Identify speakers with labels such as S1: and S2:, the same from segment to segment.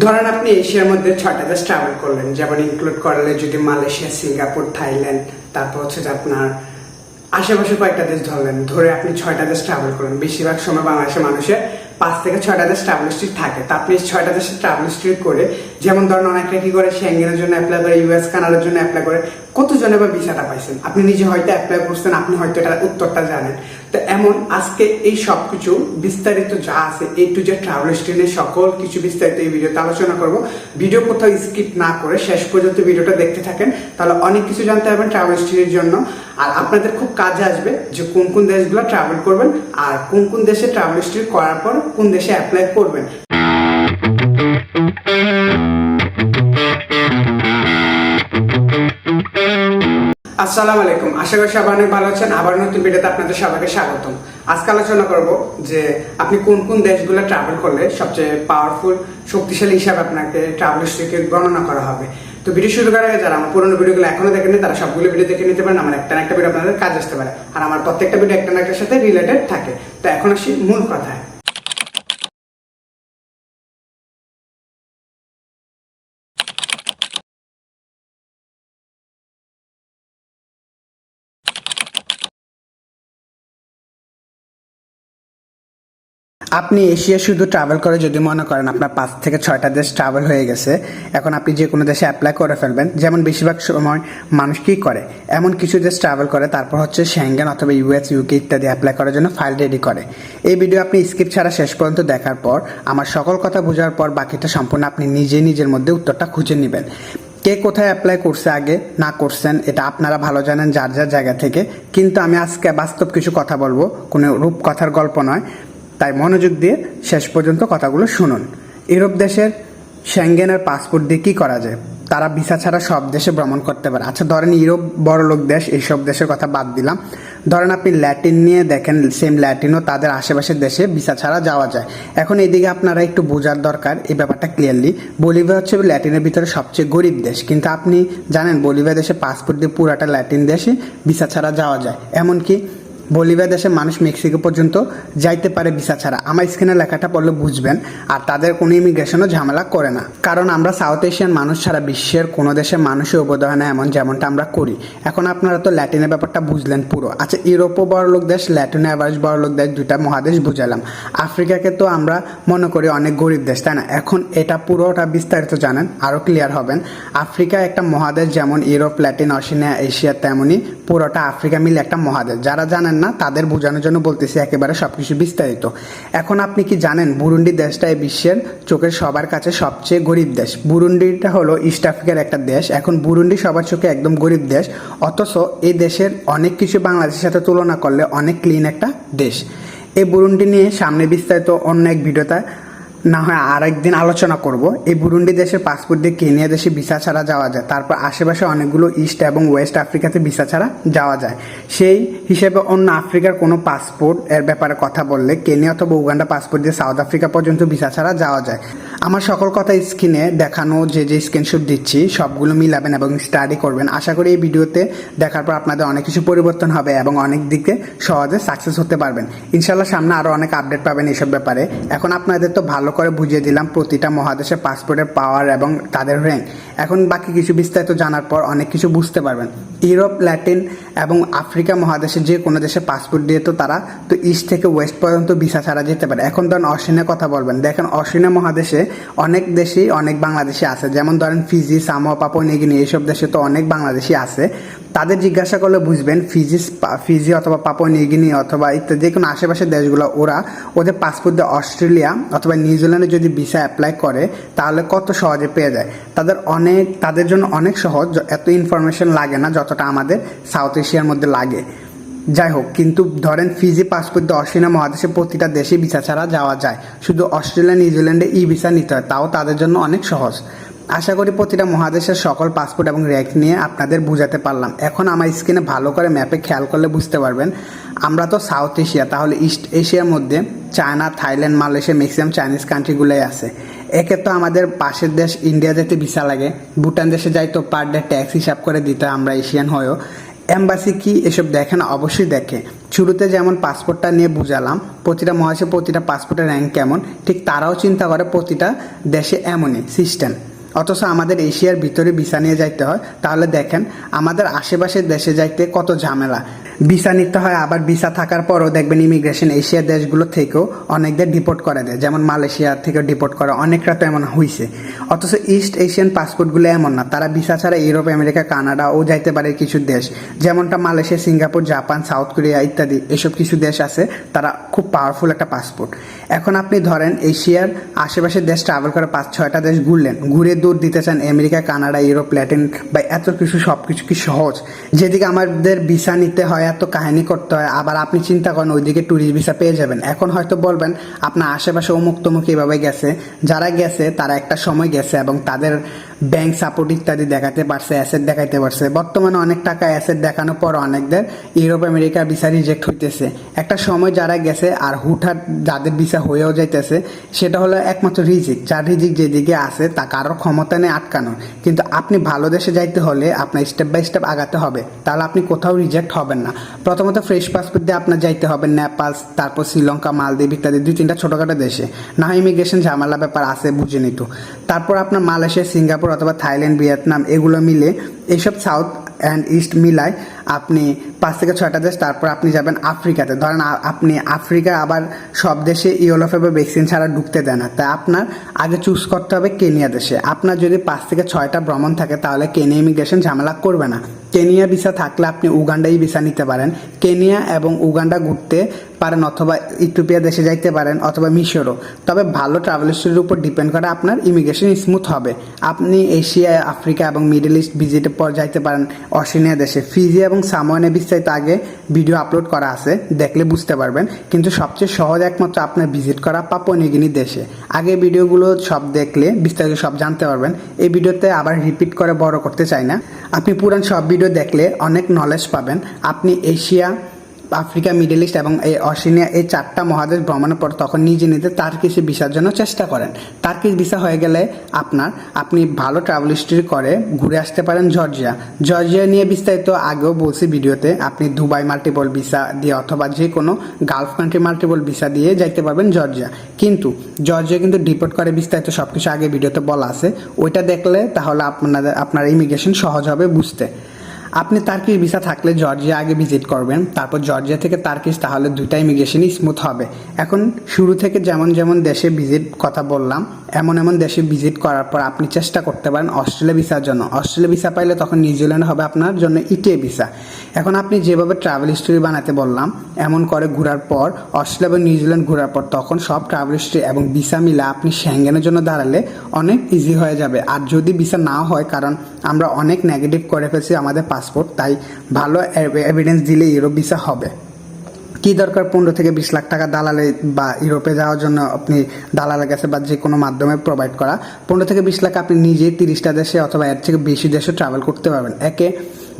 S1: ধরেন আপনি এশিয়ার মধ্যে ছয়টা দেশ ট্রাভেল করলেন, যেমন ইনক্লুড করলে যদি মালয়েশিয়া, সিঙ্গাপুর, থাইল্যান্ড, তারপর হচ্ছে যে আপনার আশেপাশে কয়েকটা দেশ ধরলেন, ধরে আপনি ছয়টা দেশ ট্রাভেল করলেন। বেশিরভাগ সময় বাংলাদেশের মানুষের পাঁচ থেকে ছয়টা দেশ ট্রাভেল হিস্ট্রি থাকে। তা আপনি ছয়টা দেশের ট্রাভেল হিস্ট্রি করে, যেমন ধরেন অনেকটা কি করে শ্যাঙ্গেনের জন্য অ্যাপ্লাই করে ইউএস কানাডার জন্য অ্যাপ্লাই করে, কতজনে বা ভিসাটা পাইছেন? আপনি নিজে হয়তো অ্যাপ্লাই করছেন, আপনি হয়তো এটার উত্তরটা জানেন। তো এমন আজকে এই সব কিছু বিস্তারিত যা আছে এই টু যে ট্রাভেল স্টেনের সকল কিছু বিস্তারিত এই ভিডিওতে আলোচনা করব। ভিডিও কোথাও স্কিপ না করে শেষ পর্যন্ত ভিডিওটা দেখতে থাকেন, তাহলে অনেক কিছু জানতে পারবেন ট্রাভেল স্টেনের জন্য। আর আপনাদের খুব কাজে আসবে যে কোন কোন দেশগুলো ট্রাভেল করবেন আর কোন কোন দেশে ট্রাভেল হিস্ট্রি করার পর কোন দেশে অ্যাপ্লাই করবেন। আসসালামু আলাইকুম। আশা করি সবাই অনেক ভালো আছেন। আবার নতুন ভিডিওতে আপনাদের সবাইকে স্বাগতম। আজকে আলোচনা করব যে আপনি কোন কোন দেশগুলো ট্রাভেল করলে সবচেয়ে পাওয়ারফুল শক্তিশালী হিসাবে আপনাকে ট্রাভেল হিস্ট্রিকে গণনা করা হবে। তো ভিডিও শুরু করার আগে যারা আমার পুরোনো ভিডিওগুলো এখনও দেখেনি তারা সবগুলো ভিডিও দেখে নিতে পারেন। আমার একটা একটা ভিডিও আপনাদের কাজ আসতে পারে। আর আমার প্রত্যেকটা ভিডিও একটা না একটার সাথে রিলেটেড থাকে। তো এখন আসি মূল কথায়। আপনি এশিয়া শুধু ট্রাভেল করে যদি মনে করেন আপনার পাঁচ থেকে ছয়টা দেশ ট্রাভেল হয়ে গেছে, এখন আপনি যে কোনো দেশে অ্যাপ্লাই করে ফেলবেন। যেমন বেশিরভাগ সময় মানুষ কী করে? এমন কিছু দেশ ট্রাভেল করে, তারপর হচ্ছে শ্যাঙ্গেন অথবা ইউএস ইউকে ইত্যাদি অ্যাপ্লাই করার জন্য ফাইল রেডি করে। এই ভিডিও আপনি স্কিপ ছাড়া শেষ পর্যন্ত দেখার পর, আমার সকল কথা বোঝার পর বাকিটা সম্পূর্ণ আপনি নিজে নিজের মধ্যে উত্তরটা খুঁজে নেবেন। কে কোথায় অ্যাপ্লাই করছে আগে, না করছেন, এটা আপনারা ভালো জানেন যার যার জায়গা থেকে। কিন্তু আমি আজকে বাস্তব কিছু কথা বলব, কোনো রূপকথার গল্প নয়। তাই মনোযোগ দিয়ে শেষ পর্যন্ত কথাগুলো শুনুন। ইউরোপ দেশের শ্যাঙ্গেনের পাসপোর্ট দিয়ে কী করা যায়? তারা ভিসা ছাড়া সব দেশে ভ্রমণ করতে পারে। আচ্ছা ধরেন ইউরোপ বড়লোক দেশ, এইসব দেশের কথা বাদ দিলাম। ধরেন আপনি ল্যাটিন নিয়ে দেখেন সেম ল্যাটিনও তাদের আশেপাশের দেশে ভিসা ছাড়া যাওয়া যায়। এখন এইদিকে আপনারা একটু বোঝার দরকার, এই ব্যাপারটা ক্লিয়ারলি বলিভিয়া হচ্ছে ল্যাটিনের ভিতরে সবচেয়ে গরিব দেশ। কিন্তু আপনি জানেন, বলিভিয়া দেশে পাসপোর্ট দিয়ে পুরাটা ল্যাটিন দেশে ভিসা ছাড়া যাওয়া যায়। এমনকি বলিভিয়া দেশের মানুষ মেক্সিকো পর্যন্ত যাইতে পারে ভিসা ছাড়া। আমার স্ক্রিনে লেখাটা পড়লে বুঝবেন, আর তাদের কোনো ইমিগ্রেশনও ঝামেলা করে না। কারণ আমরা সাউথ এশিয়ান মানুষ ছাড়া বিশ্বের কোনো দেশের মানুষই অবদান হয় না এমন যেমনটা আমরা করি। এখন আপনারা তো ল্যাটিনের ব্যাপারটা বুঝলেন পুরো। আচ্ছা ইউরোপও বড়লোক দেশ, ল্যাটিন অ্যাভারেজ বড়লোক দেশ, দুইটা মহাদেশ বুঝালাম। আফ্রিকাকে তো আমরা মনে করি অনেক গরিব দেশ, তাই না? এখন এটা পুরোটা বিস্তারিত জানেন আরও ক্লিয়ার হবেন। আফ্রিকা একটা মহাদেশ যেমন ইউরোপ, ল্যাটিন, অস্ট্রেলিয়া, এশিয়া তেমনই পুরোটা আফ্রিকা মিলে একটা মহাদেশ। যারা জানেন না, তাদের বোঝানোর জন্য বলতেছি একেবারে সব কিছু বিস্তারিত। এখন আপনি কি জানেন, বুরুন্ডি দেশটা এই বিশ্বের চোখের সবার কাছে সবচেয়ে গরিব দেশ। বুরুন্ডিটা হলো ইস্ট আফ্রিকার একটা দেশ। এখন বুরুন্ডি সবার চোখে একদম গরিব দেশ। অথচ এই দেশের অনেক কিছু বাংলাদেশের সাথে তুলনা করলে অনেক ক্লিন একটা দেশ। এই বুরুন্ডি নিয়ে সামনে বিস্তারিত অন্য এক ভিডিওতে না হয় আর একদিন আলোচনা করব। এই বুরুন্ডি দেশের পাসপোর্ট দিয়ে কেনিয়া দেশে ভিসা ছাড়া যাওয়া যায়। তারপর আশেপাশে অনেকগুলো ইস্ট এবং ওয়েস্ট আফ্রিকাতে ভিসা ছাড়া যাওয়া যায়। সেই হিসেবে অন্য আফ্রিকার কোনো পাসপোর্ট এর ব্যাপারে কথা বললে কেনিয়া অথবা উগান্ডা পাসপোর্ট দিয়ে সাউথ আফ্রিকা পর্যন্ত ভিসা ছাড়া যাওয়া যায়। আমার সকল কথা স্ক্রিনে দেখানো যে যে স্ক্রিনশট দিচ্ছি, সবগুলো মিলাবেন এবং স্টাডি করবেন। আশা করি এই ভিডিওতে দেখার পর আপনাদের অনেক কিছু পরিবর্তন হবে এবং অনেক দিকে সহজে সাকসেস হতে পারবেন। ইনশাল্লাহ সামনে আরও অনেক আপডেট পাবেন এইসব ব্যাপারে। এখন আপনাদের তো ভালো করে বুঝিয়ে দিলাম প্রতিটা মহাদেশে পাসপোর্টের পাওয়ার এবং তাদের র্যাঙ্ক এখন বাকি কিছু বিস্তারিত জানার পর অনেক কিছু বুঝতে পারবেন। ইউরোপ, ল্যাটিন এবং আফ্রিকা মহাদেশের যে কোনো দেশে পাসপোর্ট দিয়ে তো তারা তো ইস্ট থেকে ওয়েস্ট পর্যন্ত ভিসা ছাড়া যেতে পারে। এখন ধরেন অস্ট্রেলিয়ার কথা বলবেন। দেখেন অস্ট্রেলিয়া মহাদেশে অনেক দেশেই অনেক বাংলাদেশি আছে। যেমন ধরেন ফিজি সামো পাপো নিগিনি এইসব দেশে তো অনেক বাংলাদেশি আছে। তাদের জিজ্ঞাসা করলে বুঝবেন ফিজি ফিজি অথবা পাপো নিগিনি অথবা ইত্যাদি যে কোনো আশেপাশের দেশগুলো, ওরা ওদের পাসপোর্ট দিয়ে অস্ট্রেলিয়া অথবা নিউজিল্যান্ডে যদি ভিসা অ্যাপ্লাই করে, তাহলে কত সহজে পেয়ে যায়। তাদের অনেক, তাদের জন্য অনেক সহজ, এত ইনফরমেশন লাগে না যতটা আমাদের সাউথ এশিয়ার মধ্যে লাগে। যাই হোক, কিন্তু ধরেন ফিজি পাসপোর্ট দিয়ে অস্ট্রেলিয়া মহাদেশে প্রতিটা দেশে ভিসা ছাড়া যাওয়া যায়। শুধু অস্ট্রেলিয়া, নিউজিল্যান্ডে ই ভিসা নিতে হয়, তাও তাদের জন্য অনেক সহজ। আশা করি প্রতিটা মহাদেশের সকল পাসপোর্ট এবং র্যাক নিয়ে আপনাদের বুঝাতে পারলাম। এখন আমার স্ক্রিনে ভালো করে ম্যাপে খেয়াল করলে বুঝতে পারবেন। আমরা তো সাউথ এশিয়া তাহলে ইস্ট এশিয়ার মধ্যে China Thailand Malaysia maximum Chinese কান্ট্রিগুলোই আছে। একে তো আমাদের পাশের দেশ ইন্ডিয়া যেতে ভিসা লাগে। ভুটান দেশে যাই তো পার ডে ট্যাক্স হিসাব করে দিতে আমরা এশিয়ান হয়েও। এম্বাসি কি এসব দেখে না অবশ্যই দেখে। শুরুতে যেমন পাসপোর্টটা নিয়ে বুঝালাম, প্রতিটা মহাদেশে প্রতিটা পাসপোর্টের র্যাঙ্ক কেমন, ঠিক তারাও চিন্তা করে প্রতিটা দেশে এমনই সিস্টেম অথচ আমাদের এশিয়ার ভিতরে ভিসা নিয়ে যাইতে হয়, তাহলে দেখেন আমাদের আশেপাশের দেশে যাইতে কত ঝামেলা। ভিসা নিতে হয়, আবার ভিসা থাকার পরও দেখবেন ইমিগ্রেশন এশিয়ার দেশগুলো থেকেও অনেকদের ডিপোর্ট করে দেয়। যেমন মালয়েশিয়া থেকে ডিপোর্ট করা অনেকরা তো এমন হয়েছে অথচ ইস্ট এশিয়ান পাসপোর্টগুলো এমন না, তারা ভিসা ছাড়া ইউরোপ আমেরিকা কানাডা ও যাইতে পারে কিছু দেশ। যেমনটা Malaysia, Singapore, Japan, South Korea ইত্যাদি, এসব কিছু দেশ আছে, তারা খুব পাওয়ারফুল একটা পাসপোর্ট এখন আপনি ধরেন এশিয়ার আশেপাশের দেশ ট্রাভেল করে পাঁচ, ছয়টা দেশ ঘুরলেন, ঘুরে দূর দিতে চান আমেরিকা, কানাডা, ইউরোপ, ল্যাটিন বা এত কিছু সব কিছু কি সহজ? যেদিকে আমাদের ভিসা নিতে হয়, এত কাহিনী করতে হয়, আবার আপনি চিন্তা করেন ওইদিকে ট্যুরিস্ট ভিসা পেয়ে যাবেন। এখন হয়তো বলবেন, আপনার আশেপাশে অমুক তমুক এভাবে গেছে, যারা গেছে তারা একটা সময় গেছে এবং তাদের ব্যাংক সাপোর্ট ইত্যাদি দেখাতে পারছে অ্যাসেট দেখাইতে পারছে। বর্তমানে অনেক টাকা অ্যাসেট দেখানোর পর অনেকদের ইউরোপ আমেরিকা ভিসা রিজেক্ট হইতেছে। একটা সময় যারা গেছে আর হুটহাট যাদের ভিসা হয়েও যাইতেছে, সেটা হলো একমাত্র রিজিক। যার রিজিক যেদিকে আছে, তা কারোর ক্ষমতা নেই আটকানোর। কিন্তু আপনি ভালো দেশে যাইতে হলে আপনার স্টেপ বাই স্টেপ আগাতে হবে। তাহলে আপনি কোথাও রিজেক্ট হবেন না। প্রথমত ফ্রেশ পাসপোর্ট দিয়ে আপনার যাইতে হবে, নেপাল, তারপর শ্রীলঙ্কা, মালদ্বীপ ইত্যাদি দুই তিনটা ছোটোখাটো দেশে। না ইমিগ্রেশন ঝামেলা ব্যাপার আছে, বুঝে নিত। তারপর আপনার মালয়েশিয়া, সিঙ্গাপুর অথবা থাইল্যান্ড ভিয়েতনাম এগুলো মিলে এইসব সাউথ অ্যান্ড ইস্ট মিলায় আপনি পাঁচ থেকে ছয়টা দেশ, তারপর আপনি যাবেন আফ্রিকাতে। ধরেন আপনি আফ্রিকা আবার সব দেশে ইওলোফে বা ভ্যাকসিন ছাড়া ঢুকতে দেয় না। তাই আপনার আগে চুজ করতে হবে কেনিয়া দেশে। আপনার যদি পাঁচ থেকে ছয়টা ভ্রমণ থাকে, তাহলে কেনিয়া ইমিগ্রেশন ঝামেলা করবে না। কেনিয়া ভিসা থাকলে আপনি উগান্ডাই ভিসা নিতে পারেন। কেনিয়া এবং উগান্ডা ঘুরতে পারেন অথবা ইথিওপিয়া দেশে যাইতে পারেন অথবা মিশরও। তবে ভালো ট্রাভেল হিস্ট্রির উপর ডিপেন্ড করে আপনার ইমিগ্রেশন স্মুথ হবে। আপনি এশিয়া, আফ্রিকা এবং মিডল ইস্ট ভিজিটের পর যাইতে পারেন অস্ট্রেলিয়া দেশে। ফিজি এবং সামোয়ানে বিস্তারিত আগে ভিডিও আপলোড করা আছে, দেখলে বুঝতে পারবেন। কিন্তু সবচেয়ে সহজ একমাত্র আপনার ভিজিট করা পাপুয়া নিউগিনি দেশে। আগে ভিডিওগুলো সব দেখলে, বিস্তারিত সব জানতে পারবেন। এই ভিডিওতে আবার রিপিট করে বড় করতে চাই না। আপনি পুরান সব ভিডিও দেখলে অনেক নলেজ পাবেন। আপনি এশিয়া আফ্রিকা, মিডল ইস্ট এবং এই অস্ট্রেলিয়া এই চারটা মহাদেশ ভ্রমণের পর তখন নিজে নিজে তার কিছু ভিসার জন্য চেষ্টা করেন। তার কিছু ভিসা হয়ে গেলে আপনার আপনি ভালো ট্রাভেল হিস্ট্রি করে ঘুরে আসতে পারেন জর্জিয়া। জর্জিয়া নিয়ে বিস্তারিত আগেও বলছি ভিডিওতে, আপনি দুবাই মাল্টিপল ভিসা দিয়ে অথবা যে কোনো গালফ কান্ট্রি মাল্টিপল ভিসা দিয়ে যাইতে পারবেন জর্জিয়া। কিন্তু জর্জিয়া কিন্তু ডিপোর্ট করে বিস্তারিত সব কিছু আগে ভিডিওতে বলা আছে। ওইটা দেখলে তাহলে আপনাদের, আপনার ইমিগ্রেশন সহজ হবে বুঝতে। আপনি তার্কিশ ভিসা থাকলে জর্জিয়া আগে ভিজিট করবেন, তারপর জর্জিয়া থেকে তার্কিশ, তাহলে দুইটা ইমিগ্রেশনই স্মুথ হবে। এখন শুরু থেকে যেমন যেমন দেশে ভিজিট কথা বললাম এমন এমন দেশে ভিজিট করার পর আপনি চেষ্টা করতে পারেন অস্ট্রেলিয়া ভিসার জন্য। অস্ট্রেলিয়া ভিসা পাইলে তখন নিউজিল্যান্ড হবে আপনার জন্য ইটিএ ভিসা এখন আপনি যেভাবে ট্রাভেল হিস্ট্রি বানাতে বললাম, এমন করে ঘোরার পর, অস্ট্রেলিয়া এবং নিউজিল্যান্ড ঘোরার পর তখন সব ট্রাভেল হিস্ট্রি এবং ভিসা মিলে আপনি শ্যাঙ্গেনের জন্য দাঁড়ালে অনেক ইজি হয়ে যাবে। আর যদি ভিসা না হয়, কারণ আমরা অনেক নেগেটিভ করে ফেলছি আমাদের পাসপোর্ট তাই ভালো এভিডেন্স দিলে ইউরোপ ভিসা হবে। কি দরকার পনেরো থেকে বিশ লাখ টাকা দালালে বা ইউরোপে যাওয়ার জন্য আপনি দালালের কাছে বা যে কোনো মাধ্যমে প্রোভাইড করা। পনেরো থেকে বিশ লাখ আপনি নিজে তিরিশটা দেশে অথবা এর থেকে বেশি দেশে ট্রাভেল করতে পারবেন। একে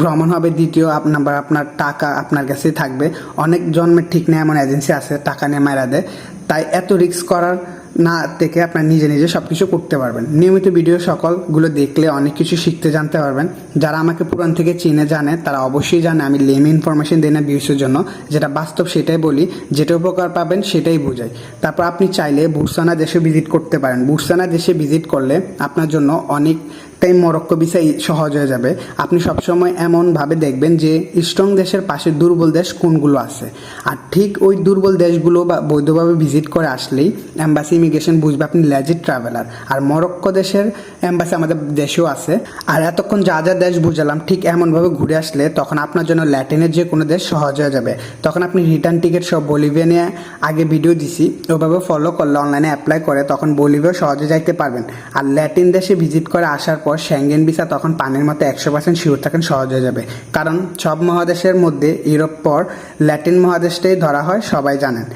S1: ভ্রমণ হবে, দ্বিতীয় আপনার আপনার টাকা আপনার কাছেই থাকবে। অনেক জন্মের ঠিক নেই এমন এজেন্সি আছে, টাকা নিয়ে মায়েরা দেয়। তাই এত রিস্ক করার না থেকে আপনার নিজে নিজে সব কিছু করতে পারবেন। নিয়মিত ভিডিও সকলগুলো দেখলে অনেক কিছু শিখতে, জানতে পারবেন। যারা আমাকে পুরান থেকে চিনে, জানে, তারা অবশ্যই জানে আমি লেম ইনফরমেশন দিই না ভিউসের জন্য। যেটা বাস্তব সেটাই বলি, যেটা উপকার পাবেন সেটাই বোঝাই। তারপর আপনি চাইলে বুরসানা দেশে ভিজিট করতে পারেন। বুরসানা দেশে ভিজিট করলে আপনার জন্য অনেক টাইম মরক্কো ভিসা সহজ হয়ে যাবে। আপনি সবসময় এমনভাবে দেখবেন যে, স্ট্রং দেশের পাশে দুর্বল দেশ কোনগুলো আছে? আর ঠিক ওই দুর্বল দেশগুলো বা বৈধভাবে ভিজিট করে আসলেই অ্যাম্বাসি ইমিগ্রেশন বুঝবে আপনি লেজিট ট্রাভেলার। আর মরক্কো দেশের অ্যাম্বাসি আমাদের দেশেও আছে। আর এতক্ষণ যা যা দেশ বুঝালাম, ঠিক এমনভাবে ঘুরে আসলে তখন আপনার জন্য ল্যাটিনের যে কোনো দেশ সহজ হয়ে যাবে। তখন আপনি রিটার্ন টিকিট সব বলিভিয়া নিয়ে আগে ভিডিও দিছি। ওভাবে ফলো করলে অনলাইনে অ্যাপ্লাই করে তখন বলিভিয়া সহজে যাইতে পারবেন। আর ল্যাটিন দেশে ভিজিট করে আসার শ্যাঙ্গেন ভিসা তখন পানের মতো একশো পার্সেন্ট শিওর থাকেন সহজ হয়ে যাবে। কারণ সব মহাদেশের মধ্যে ইউরোপ পর ল্যাটিন মহাদেশটাই ধরা হয়, সবাই জানেন।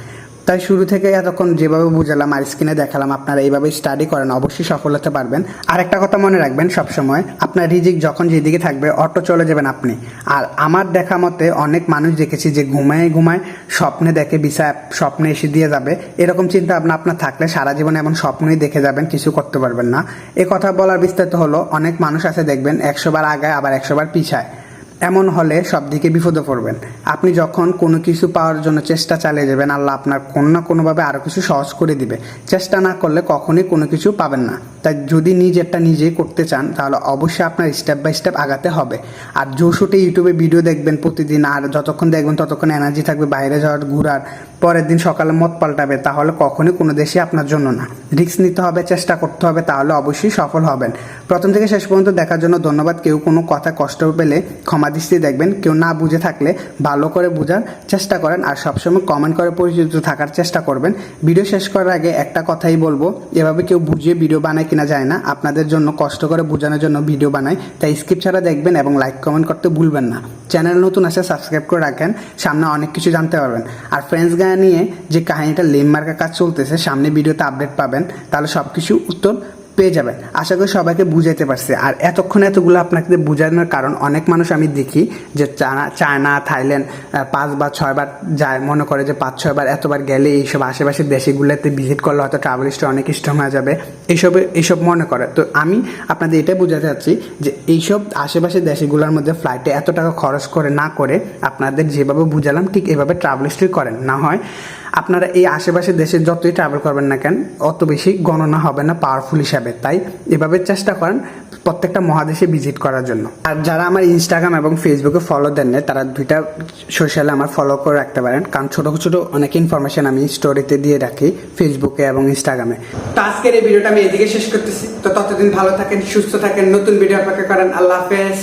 S1: তাই শুরু থেকে এতক্ষণ যেভাবে বুঝালাম আর স্ক্রিনে দেখালাম আপনারা এইভাবে স্টাডি করেন, অবশ্যই সফল হতে পারবেন। আর একটা কথা মনে রাখবেন সবসময়, আপনার রিজিক যখন যেদিকে থাকবে, অটো চলে যাবেন আপনি। আর আমার দেখা মতে অনেক মানুষ দেখেছি যে ঘুমায় ঘুমায় স্বপ্নে দেখে বিসা স্বপ্নে এসে দিয়ে যাবে। এরকম চিন্তা ভাবনা আপনার থাকলে সারা জীবনে এমন স্বপ্নই দেখে যাবেন, কিছু করতে পারবেন না। এ কথা বলার বিস্তারিত হলো, অনেক মানুষ আছে দেখবেন, একশো বার আগায়, আবার একশোবার পিছায়। এমন হলে সব দিকে বিপদে পড়বেন। আপনি যখন কোনো কিছু পাওয়ার জন্য চেষ্টা চালিয়ে যাবেন, আল্লাহ আপনার কোনো না কোনোভাবে আরও কিছু সহজ করে দিবে। চেষ্টা না করলে কখনোই কোনো কিছু পাবেন না। তাই যদি নিজেরটা নিজেই করতে চান, তাহলে অবশ্যই আপনার স্টেপ বাই স্টেপ আগাতে হবে। আর জোশুটে ইউটিউবে ভিডিও দেখবেন প্রতিদিন, আর যতক্ষণ দেখবেন ততক্ষণ এনার্জি থাকবে, বাইরে যাওয়ার, ঘোরার। পরের দিন সকালে মত পাল্টাবে, তাহলে কখনই কোনো দেশই আপনার জন্য না। রিস্ক নিতে হবে, চেষ্টা করতে হবে, তাহলে অবশ্যই সফল হবেন। প্রথম থেকে শেষ পর্যন্ত দেখার জন্য ধন্যবাদ। কেউ কোনো কথা কষ্ট পেলে ক্ষমা দৃষ্টি দেখবেন। কেউ না বুঝে থাকলে ভালো করে বোঝার চেষ্টা করেন আর সবসময় কমেন্ট করে পরিচিত থাকার চেষ্টা করবেন। ভিডিও শেষ করার আগে একটা কথাই বলব, এভাবে কেউ বুঝিয়ে ভিডিও বানায় কিনা যায় না। আপনাদের জন্য কষ্ট করে বোঝানোর জন্য ভিডিও বানাই তাই স্কিপ ছাড়া দেখবেন এবং লাইক কমেন্ট করতে ভুলবেন না। চ্যানেল নতুন আসে সাবস্ক্রাইব করে রাখেন। সামনে অনেক কিছু জানতে পারবেন। আর ফ্রেন্ডস গায়ে নিয়ে যে কাহিনীটা লেম কাজ চলতেছে সামনে ভিডিওতে আপডেট পাবেন তাহলে সব কিছু উত্তর পেয়ে যাবেন। আশা করি সবাইকে বুঝাইতে পারছি। আর এতক্ষণ এতগুলো আপনাকে বোঝানোর কারণ অনেক মানুষ আমি দেখি যে চায়না চায়না, থাইল্যান্ড পাঁচবার ছয়বার যায়, মনে করে যে পাঁচ ছয়বার এতবার গেলে এইসব আশেপাশের দেশগুলোতে ভিজিট করলে হয়তো ট্রাভেল অনেক স্ট্রং হয়ে যাবে। এইসব এইসব মনে করে। তো আমি আপনাদের এটাই বোঝাতে চাচ্ছি যে এইসব আশেপাশের দেশগুলোর মধ্যে ফ্লাইটে এত টাকা খরচ করে না করে আপনাদের যেভাবে বুঝালাম ঠিক এভাবে ট্রাভেল করেন। না হয় আপনারা এই আশেপাশে দেশে যতই ট্রাভেল করবেন না কেন অত বেশি গণনা হবে না পাওয়ারফুল হিসাবে। তাই এভাবে চেষ্টা করেন প্রত্যেকটা মহাদেশে ভিজিট করার জন্য। আর যারা আমার ইনস্টাগ্রাম এবং ফেসবুকে ফলো দেন না, তারা দুইটা সোশ্যালে আমার ফলো করে রাখতে পারেন। কারণ ছোটো ছোটো অনেক ইনফরমেশন আমি স্টোরিতে দিয়ে রাখি ফেসবুকে এবং ইনস্টাগ্রামে তো আজকের এই ভিডিওটা আমি এদিকে শেষ করতেছি। তো ততদিন ভালো থাকেন সুস্থ থাকেন নতুন ভিডিও অপেক্ষা করেন। আল্লাহ হাফেজ।